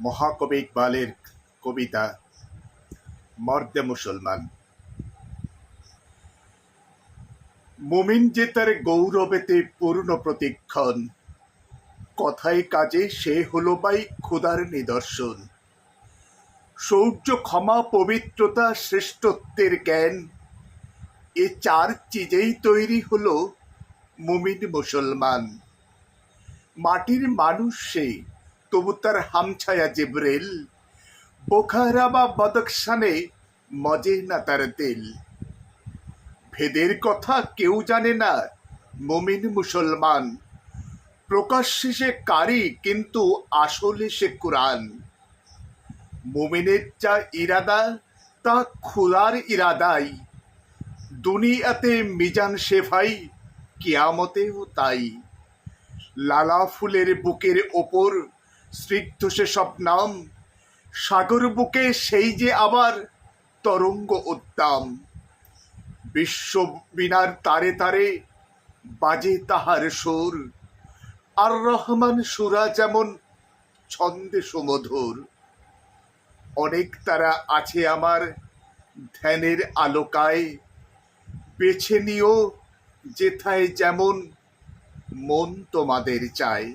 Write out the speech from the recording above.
মহাকবি ইকবালের কবিতা, মর্দে মুসলমান। মুমিন যে তার গৌরবেতে পূর্ণ প্রতিক্ষণ, কথায় কাজে সে হলো বাই ক্ষুধার নিদর্শন। শৌর্য ক্ষমা, পবিত্রতা, শ্রেষ্ঠত্বের জ্ঞান, এ চার চিজেই তৈরি হলো মুমিন মুসলমান। মাটির মানুষ সে তবু তার হামছায়া জিব্রেল। বোখারা বা বদকশানে মজে না তার তেল ভেদের কথা কেউ জানে না, মুমিন মুসলমান। প্রকাশ্যে সে কারি, কিন্তু আসলে সে কোরআন। মুমিনের যা ইরাদা, তা খোদার ইরাদাই। দুনিয়াতে মিজান শেফাই কিয়ামতেও তাই। লালা ফুলের বুকের ওপর স্নিগ্ধ সে সব নাম, সাগর বুকে সেই যে আবার তরঙ্গ উদ্দাম। বিশ্ব বিনার তারে তারে বাজে তাহার সুর, আর রহমান সুরা যেমন ছন্দে সুমধুর। অনেক তারা আছে আমার ধ্যানের আলোকায়, বেছে নিও যেথায় যেমন মন তোমাদের চায়।